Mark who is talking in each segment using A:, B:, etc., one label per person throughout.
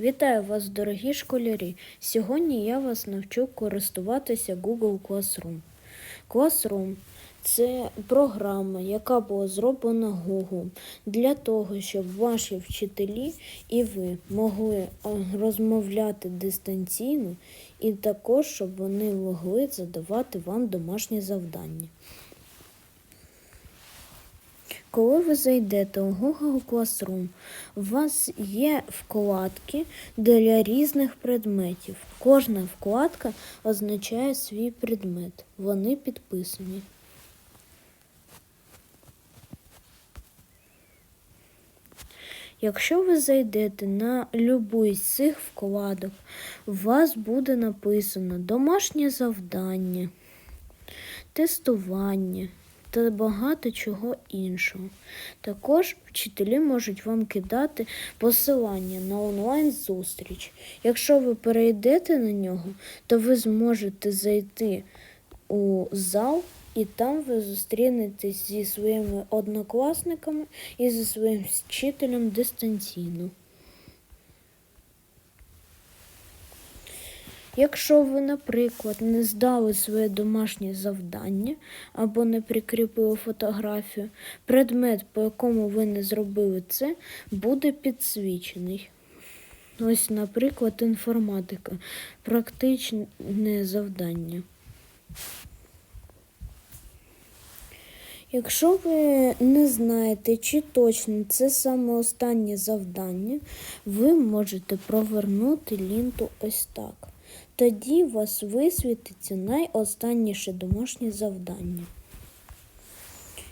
A: Вітаю вас, дорогі школярі! Сьогодні я вас навчу користуватися Google Classroom. Classroom – це програма, яка була зроблена Google для того, щоб ваші вчителі і ви могли розмовляти дистанційно, і також щоб вони могли задавати вам домашні завдання. Коли ви зайдете у Google Classroom, у вас є вкладки для різних предметів. Кожна вкладка означає свій предмет. Вони підписані. Якщо ви зайдете на будь з цих вкладок, у вас буде написано домашнє завдання, тестування та багато чого іншого. Також вчителі можуть вам кидати посилання на онлайн-зустріч. Якщо ви перейдете на нього, то ви зможете зайти у зал, і там ви зустрінетесь зі своїми однокласниками і зі своїм вчителем дистанційно. Якщо ви, наприклад, не здали своє домашнє завдання або не прикріпили фотографію, предмет, по якому ви не зробили це, буде підсвічений. Ось, наприклад, інформатика, практичне завдання. Якщо ви не знаєте, чи точно це саме останнє завдання, ви можете провернути лінту ось так. Тоді у вас висвітиться найостанніше домашнє завдання.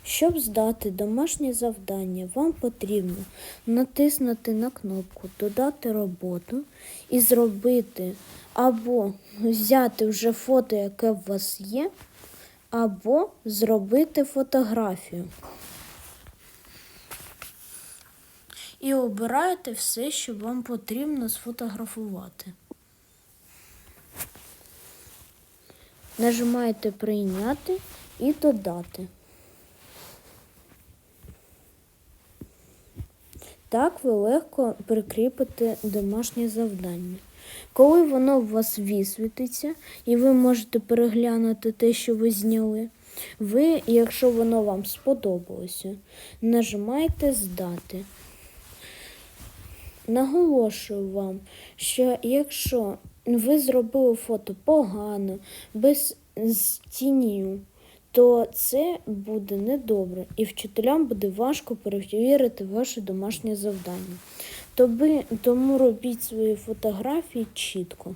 A: Щоб здати домашнє завдання, вам потрібно натиснути на кнопку Додати роботу і зробити або взяти вже фото, яке у вас є, або зробити фотографію. І обираєте все, що вам потрібно сфотографувати. Нажимаєте Прийняти і додати. Так ви легко прикріпите домашнє завдання. Коли воно у вас висвітиться, і ви можете переглянути те, що ви зняли, ви, якщо воно вам сподобалося, нажимаєте Здати. Наголошую вам, що якщо ви зробили фото погано, без з тінію, то це буде недобре, і вчителям буде важко перевірити ваше домашнє завдання. Тому робіть свої фотографії чітко.